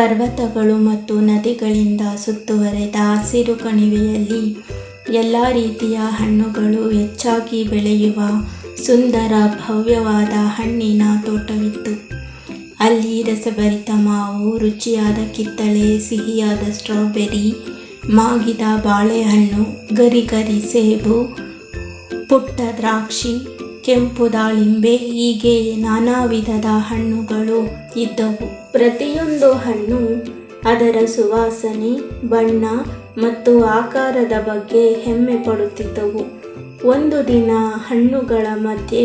ಪರ್ವತಗಳು ಮತ್ತು ನದಿಗಳಿಂದ ಸುತ್ತುವರೆದ ಹಸಿರು ಕಣಿವೆಯಲ್ಲಿ ಎಲ್ಲ ರೀತಿಯ ಹಣ್ಣುಗಳು ಹೆಚ್ಚಾಗಿ ಬೆಳೆಯುವ ಸುಂದರ ಭವ್ಯವಾದ ಹಣ್ಣಿನ ತೋಟವಿತ್ತು. ಅಲ್ಲಿ ರಸಭರಿತ ಮಾವು, ರುಚಿಯಾದ ಕಿತ್ತಳೆ, ಸಿಹಿಯಾದ ಸ್ಟ್ರಾಬೆರಿ, ಮಾಗಿದ ಬಾಳೆಹಣ್ಣು ಗರಿಗರಿ ಸೇಬು, ಪುಟ್ಟ ದ್ರಾಕ್ಷಿ ಕೆಂಪು ದಾಳಿಂಬೆ, ಹೀಗೆ ನಾನಾ ವಿಧದ ಹಣ್ಣುಗಳು ಇದ್ದವು. ಪ್ರತಿಯೊಂದು ಹಣ್ಣು ಅದರ ಸುವಾಸನೆ, ಬಣ್ಣ ಮತ್ತು ಆಕಾರದ ಬಗ್ಗೆ ಹೆಮ್ಮೆ ಪಡುತ್ತಿದ್ದವು. ಒಂದು ದಿನ ಹಣ್ಣುಗಳ ಮಧ್ಯೆ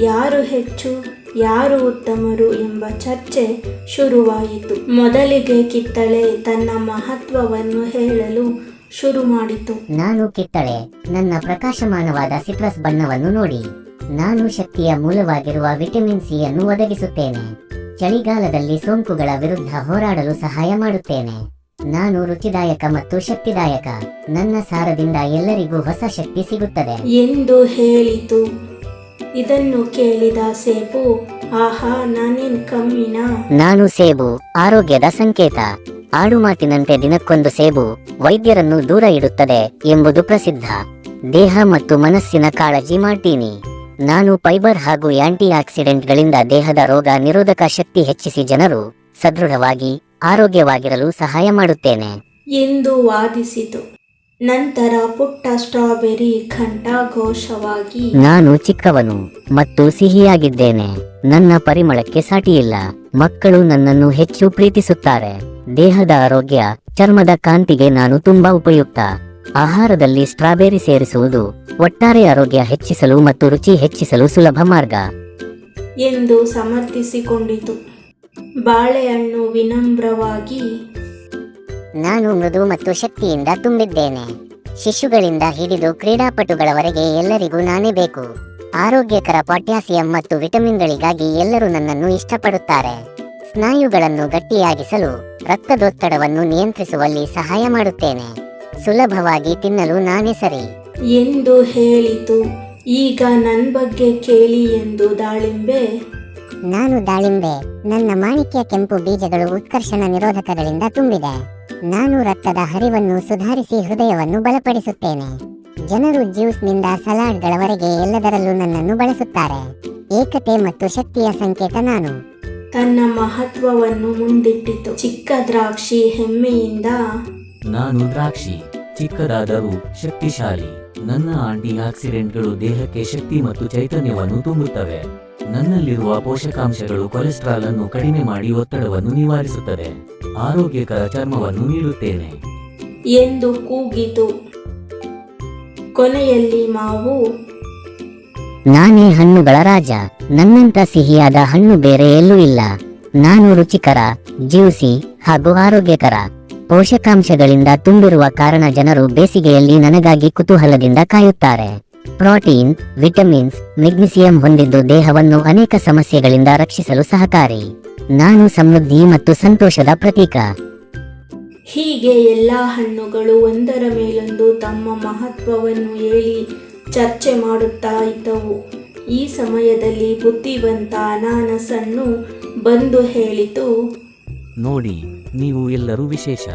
ಯಾರು ಹೆಚ್ಚು, ಯಾರು ಉತ್ತಮರು ಎಂಬ ಚರ್ಚೆ ಶುರುವಾಯಿತು. ಮೊದಲಿಗೆ ಕಿತ್ತಳೆ ತನ್ನ ಮಹತ್ವವನ್ನು ಹೇಳಲು ಶುರು ಮಾಡಿತು. ನಾನು ಕಿತ್ತಳೆ, ನನ್ನ ಪ್ರಕಾಶಮಾನವಾದ ಸಿಟ್ರಸ್ ಬಣ್ಣವನ್ನು ನೋಡಿ. ನಾನು ಶಕ್ತಿಯ ಮೂಲವಾಗಿರುವ ವಿಟಮಿನ್ ಸಿ ಅನ್ನು ಒದಗಿಸುತ್ತೇನೆ. ಚಳಿಗಾಲದಲ್ಲಿ ಸೋಂಕುಗಳ ವಿರುದ್ಧ ಹೋರಾಡಲು ಸಹಾಯ ಮಾಡುತ್ತೇನೆ. ನಾನು ರುಚಿದಾಯಕ ಮತ್ತು ಶಕ್ತಿದಾಯಕ. ನನ್ನ ಸಾರದಿಂದ ಎಲ್ಲರಿಗೂ ಹೊಸ ಶಕ್ತಿ ಸಿಗುತ್ತದೆ. ಎಂದು ಹೇಳಿತು. ಇದನ್ನು ಕೇಳಿದ ಸೇಬು ಆಹಾ ನಾನೇನ್ ಕಮ್ಮಿನ? ನಾನು ಸೇಬು ಆರೋಗ್ಯದ ಸಂಕೇತ. ಆಡುಮಾತಿನಂತೆ ದಿನಕ್ಕೊಂದು ಸೇಬು ವೈದ್ಯರನ್ನು ದೂರ ಇಡುತ್ತದೆ ಎಂಬುದು ಪ್ರಸಿದ್ಧ. ದೇಹ ಮತ್ತು ಮನಸ್ಸಿನ ಕಾಳಜಿ ಮಾಡ್ತೀನಿ. ನಾನು ಫೈಬರ್ ಹಾಗೂ ಆಂಟಿ ಆಕ್ಸಿಡೆಂಟ್ಗಳಿಂದ ದೇಹದ ರೋಗ ನಿರೋಧಕ ಶಕ್ತಿ ಹೆಚ್ಚಿಸಿ ಜನರು ಸದೃಢವಾಗಿ ಆರೋಗ್ಯವಾಗಿರಲು ಸಹಾಯ ಮಾಡುತ್ತೇನೆ. ಎಂದು ವಾದಿಸಿತು. ನಂತರ ಪುಟ್ಟ ಸ್ಟ್ರಾಬೆರಿ ಘಂಟಾಘೋಷವಾಗಿ ನಾನು ಚಿಕ್ಕವನು ಮತ್ತು ಸಿಹಿಯಾಗಿದ್ದೇನೆ. ನನ್ನ ಪರಿಮಳಕ್ಕೆ ಸಾಟಿಯಿಲ್ಲ. ಮಕ್ಕಳು ನನ್ನನ್ನು ಹೆಚ್ಚು ಪ್ರೀತಿಸುತ್ತಾರೆ. ದೇಹದ ಆರೋಗ್ಯ ಚರ್ಮದ ಕಾಂತಿಗೆ ನಾನು ತುಂಬಾ ಉಪಯುಕ್ತ. ಆಹಾರದಲ್ಲಿ ಸ್ಟ್ರಾಬೆರಿ ಸೇರಿಸುವುದು ಒಟ್ಟಾರೆ ಆರೋಗ್ಯ ಹೆಚ್ಚಿಸಲು ಮತ್ತು ರುಚಿ ಹೆಚ್ಚಿಸಲು ಸುಲಭ ಮಾರ್ಗ. ಎಂದು ಸಮರ್ಥಿಸಿಕೊಂಡಿತು. ಬಾಳೆಹಣ್ಣು ವಿನಮ್ರವಾಗಿ ನಾನು ಮೃದು ಮತ್ತು ಶಕ್ತಿಯಿಂದ ತುಂಬಿದ್ದೇನೆ. ಶಿಶುಗಳಿಂದ ಹಿಡಿದು ಕ್ರೀಡಾಪಟುಗಳವರೆಗೆ ಎಲ್ಲರಿಗೂ ನಾನೇ ಬೇಕು. ಆರೋಗ್ಯಕರ ಪೊಟ್ಯಾಸಿಯಂ ಮತ್ತು ವಿಟಮಿನ್ಗಳಿಗಾಗಿ ಎಲ್ಲರೂ ನನ್ನನ್ನು ಇಷ್ಟಪಡುತ್ತಾರೆ. ಸ್ನಾಯುಗಳನ್ನು ಗಟ್ಟಿಯಾಗಿಸಲು ರಕ್ತದೊತ್ತಡವನ್ನು ನಿಯಂತ್ರಿಸುವಲ್ಲಿ ಸಹಾಯ ಮಾಡುತ್ತೇನೆ. ಸುಲಭವಾಗಿ ತಿನ್ನಲು ನಾನೇ ಸರಿ. ಎಂದು ಹೇಳಿತು. ಈಗ ನನ್ನ ಬಗ್ಗೆ ಕೇಳಿ ಎಂದು ದಾಳಿಂಬೆ. ನಾನು ದಾಳಿಂಬೆ. ನನ್ನ ಮಾಣಿಕ್ಯ ಕೆಂಪು ಬೀಜಗಳು ಉತ್ಕರ್ಷಣ ನಿರೋಧಕಗಳಿಂದ ತುಂಬಿದೆ. ನಾನು ರಕ್ತದ ಹರಿವನ್ನು ಸುಧಾರಿಸಿ ಹೃದಯವನ್ನು ಬಲಪಡಿಸುತ್ತೇನೆ. ಜನರು ಜ್ಯೂಸ್ನಿಂದ ಸಲಾಡ್ಗಳವರೆಗೆ ಎಲ್ಲದರಲ್ಲೂ ನನ್ನನ್ನು ಬಳಸುತ್ತಾರೆ. ಏಕತೆ ಮತ್ತು ಶಕ್ತಿಯ ಸಂಕೇತ ನಾನು. ತನ್ನ ಮಹತ್ವವನ್ನು ಮುಂದಿಟ್ಟಿತು. ಚಿಕ್ಕ ದ್ರಾಕ್ಷಿ ಹೆಮ್ಮೆಯಿಂದ ನಾನು ದ್ರಾಕ್ಷಿ ಚಿಕ್ಕದಾದರೂ ಶಕ್ತಿಶಾಲಿ. ನನ್ನ ಆಂಟಿ ಆಕ್ಸಿಡೆಂಟ್ಗಳು ದೇಹಕ್ಕೆ ಶಕ್ತಿ ಮತ್ತು ಚೈತನ್ಯವನ್ನು ತುಂಬುತ್ತವೆ. ನನ್ನಲ್ಲಿರುವ ಪೋಷಕಾಂಶಗಳು ಕೊಲೆಸ್ಟ್ರಾಲ್ ಅನ್ನು ಕಡಿಮೆ ಮಾಡಿ ಒತ್ತಡವನ್ನು ನಿವಾರಿಸುತ್ತದೆ. ಆರೋಗ್ಯಕರ ಚರ್ಮವನ್ನು ನೀಡುತ್ತೇನೆ. ಎಂದು ಕೂಗಿತು. ಕೊನೆಯಲ್ಲಿ ಮಾವು. ನಾನೇ ಹಣ್ಣುಗಳ ರಾಜ. ನನ್ನಂತ ಸಿಹಿಯಾದ ಹಣ್ಣು ಬೇರೆ ಎಲ್ಲೂ ಇಲ್ಲ. ನಾನು ರುಚಿಕರ ಜ್ಯೂಸಿ ಹಾಗೂ ಆರೋಗ್ಯಕರ. ಪೋಷಕಾಂಶಗಳಿಂದ ತುಂಬಿರುವ ಕಾರಣ ಜನರು ಬೇಸಿಗೆಯಲ್ಲಿ ನನಗಾಗಿ ಕುತೂಹಲದಿಂದ ಕಾಯುತ್ತಾರೆ. ಪ್ರೋಟೀನ್ ವಿಟಮಿನ್ಸ್ ಮೆಗ್ನೀಸಿಯಂ ಹೊಂದಿದ್ದು ದೇಹವನ್ನು ಅನೇಕ ಸಮಸ್ಯೆಗಳಿಂದ ರಕ್ಷಿಸಲು ಸಹಕಾರಿ. ನಾನು ಸಮೃದ್ಧಿ ಮತ್ತು ಸಂತೋಷದ ಪ್ರತೀಕ. ಹೀಗೆ ಎಲ್ಲ ಹಣ್ಣುಗಳು ಒಂದರ ಮೇಲೊಂದು ತಮ್ಮ ಮಹತ್ವವನ್ನು ಹೇಳಿ ಚರ್ಚೆ ಮಾಡುತ್ತಾ ಇದ್ದವು. ಈ ಸಮಯದಲ್ಲಿ ಬುದ್ಧಿವಂತ ಅನಾನಸನ್ನು ಬಂದು ಹೇಳಿತು. ನೋಡಿ ನೀವು ಎಲ್ಲರೂ ವಿಶೇಷ.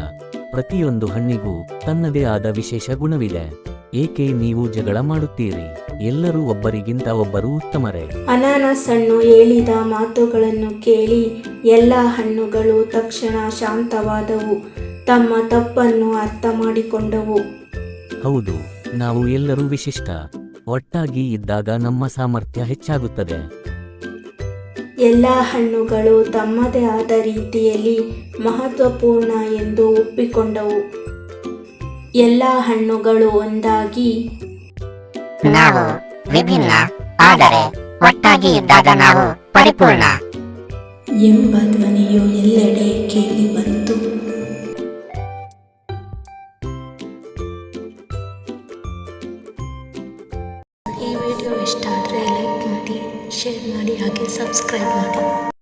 ಪ್ರತಿಯೊಂದು ಹಣ್ಣಿಗೂ ತನ್ನದೇ ಆದ ವಿಶೇಷ ಗುಣವಿದೆ. ಏಕೆ ನೀವು ಜಗಳ ಮಾಡುತ್ತೀರಿ? ಎಲ್ಲರೂ ಒಬ್ಬರಿಗಿಂತ ಒಬ್ಬರು ಉತ್ತಮರೇ. ಅನಾನಸ್ ಹಣ್ಣು ಹೇಳಿದ ಮಾತುಗಳನ್ನು ಕೇಳಿ ಎಲ್ಲ ಹಣ್ಣುಗಳು ತಕ್ಷಣ ಶಾಂತವಾದವು. ತಮ್ಮ ತಪ್ಪನ್ನು ಅರ್ಥ ಮಾಡಿಕೊಂಡವು. ಹೌದು ನಾವು ಎಲ್ಲರೂ ವಿಶಿಷ್ಟ. ಒಟ್ಟಾಗಿ ಇದ್ದಾಗ ನಮ್ಮ ಸಾಮರ್ಥ್ಯ ಹೆಚ್ಚಾಗುತ್ತದೆ. ಎಲ್ಲ ಹಣ್ಣುಗಳು ತಮ್ಮದೇ ಆದ ರೀತಿಯಲ್ಲಿ ಮಹತ್ವಪೂರ್ಣ ಎಂದು ಒಪ್ಪಿಕೊಂಡವು. ಎಲ್ಲ ಹಣ್ಣುಗಳು ಒಂದಾಗಿ ನಾವು ವಿಭಿನ್ನ ಆದರೆ ಒಟ್ಟಾಗಿ ಇದ್ದಾಗ ನಾವು ಪರಿಪೂರ್ಣ. ಎಂಬ ಧ್ವನಿಯು ಎಲ್ಲೆಡೆ ಕೇಳಿ ಬಂತು. ಈ ವಿಡಿಯೋ ಇಷ್ಟ ಆದರೆ ಶೇರ್ ಮಾಡಿ ಹಾಗೆ ಸಬ್ಸ್ಕ್ರೈಬ್ ಮಾಡಿ